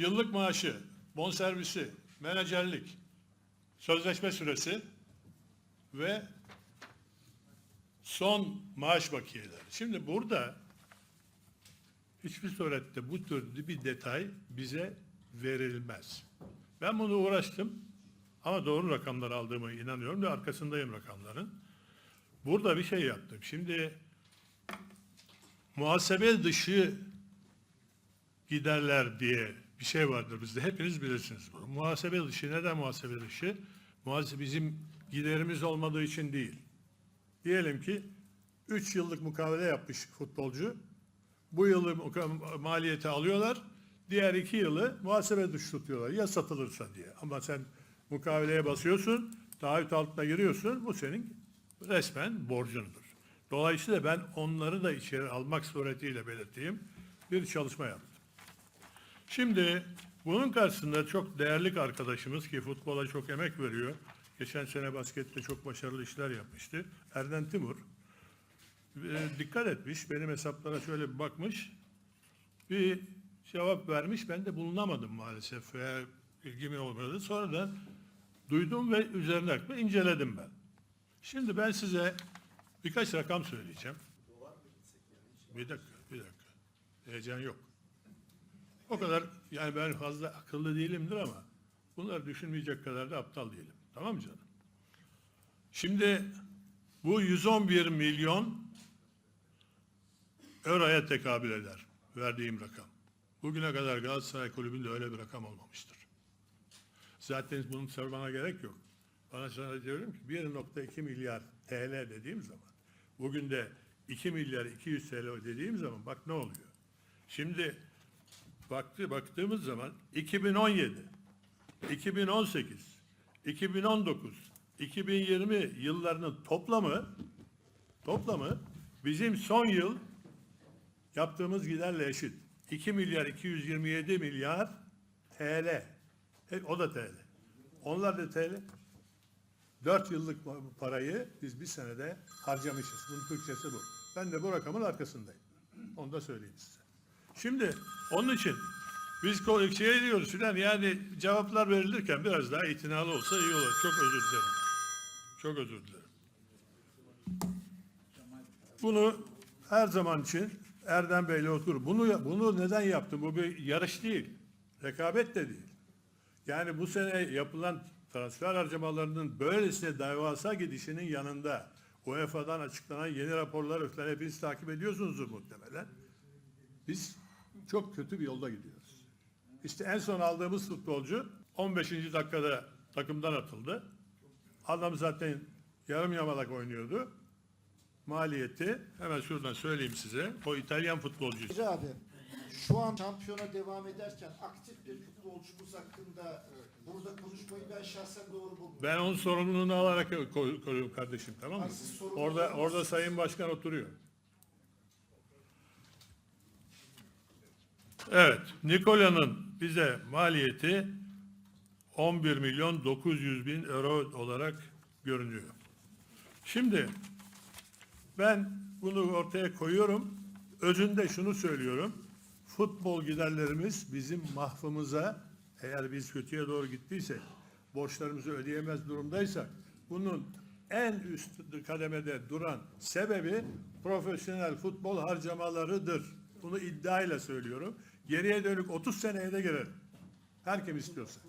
yıllık maaşı, bonservisi, menajerlik, sözleşme süresi ve son maaş bakiyeleri. Şimdi burada hiçbir surette bu tür bir detay bize verilmez. Ben bunu uğraştım ama doğru rakamlar aldığıma inanıyorum ve arkasındayım rakamların. Burada bir şey yaptım. Şimdi muhasebe dışı giderler diye bir şey vardır bizde. Hepiniz bilirsiniz. Muhasebe dışı neden muhasebe dışı? Muhasebe bizim giderimiz olmadığı için değil. Diyelim ki 3 yıllık mukavele yapmış futbolcu. Bu yılı maliyeti alıyorlar. Diğer iki yılı muhasebe dışı tutuyorlar. Ya satılırsa diye. Ama sen mukaveleye basıyorsun, taahhüt altına giriyorsun. Bu senin resmen borcundur. Dolayısıyla ben onları da içeri almak suretiyle belirttiğim bir çalışma yaptım. Şimdi bunun karşısında çok değerli arkadaşımız ki futbola çok emek veriyor. Geçen sene baskette çok başarılı işler yapmıştı. Erden Timur. e, dikkat etmiş. Benim hesaplara şöyle bir bakmış. Bir cevap vermiş. Ben de bulunamadım maalesef. Veya ilgimi olmadı. Sonra da duydum ve üzerine aklı inceledim ben. Şimdi ben size birkaç rakam söyleyeceğim. Bir dakika, bir dakika. Heyecan yok. O kadar yani ben fazla akıllı değilimdir ama bunları düşünmeyecek kadar da aptal değilim. Tamam mı canım? Şimdi bu 111 milyon euroya tekabül eder verdiğim rakam. Bugüne kadar Galatasaray Kulübü'nde öyle bir rakam olmamıştır. Zaten bunu sormana gerek yok. Bana sana diyorum ki 1.2 milyar TL dediğim zaman bugün de 2 milyar 200 TL dediğim zaman bak ne oluyor. Şimdi baktı baktığımız zaman 2017, 2018, 2019, 2020 yıllarının toplamı toplamı bizim son yıl yaptığımız giderle eşit. 2 milyar 227 milyar TL. He, O da TL. Onlar da TL. 4 yıllık parayı biz bir senede harcamışız. Bunun Türkçesi bu. Ben de bu rakamın arkasındayım. Onu da söyleyeyim size. Şimdi onun için biz şey diyoruz filan yani cevaplar verilirken biraz daha itinalı olsa iyi olur. Çok özür dilerim. Çok özür dilerim. Bunu her zaman için Erdem Bey'le otur. Bunu bunu neden yaptım? Bu bir yarış değil. Rekabet de değil. Yani bu sene yapılan transfer harcamalarının böylesine devasa gidişinin yanında UEFA'dan açıklanan yeni raporlar falan hepiniz takip ediyorsunuzdur muhtemelen. Biz çok kötü bir yolda gidiyoruz. İşte en son aldığımız futbolcu 15. dakikada takımdan atıldı. Adam zaten yarım yamalak oynuyordu. Maliyeti hemen şuradan söyleyeyim size. O İtalyan futbolcu. Hacı abi şu an şampiyona devam ederken aktif bir futbolcumuz hakkında e, burada konuşmayı ben şahsen doğru bulmuyorum. Ben onun sorumluluğunu alarak koy- koyuyorum kardeşim tamam mı? Ay, siz sorumlu Orada orada Sayın Başkan oturuyor. Evet, Nikola'nın bize maliyeti 11 milyon 900 bin euro olarak görünüyor. Şimdi ben bunu ortaya koyuyorum. Özünde şunu söylüyorum. Futbol giderlerimiz bizim mahvımıza eğer biz kötüye doğru gittiysek, borçlarımızı ödeyemez durumdaysak bunun en üst kademede duran sebebi profesyonel futbol harcamalarıdır. Bunu iddiayla söylüyorum. Geriye dönük 30 seneye de girerim. Her kim istiyorsa.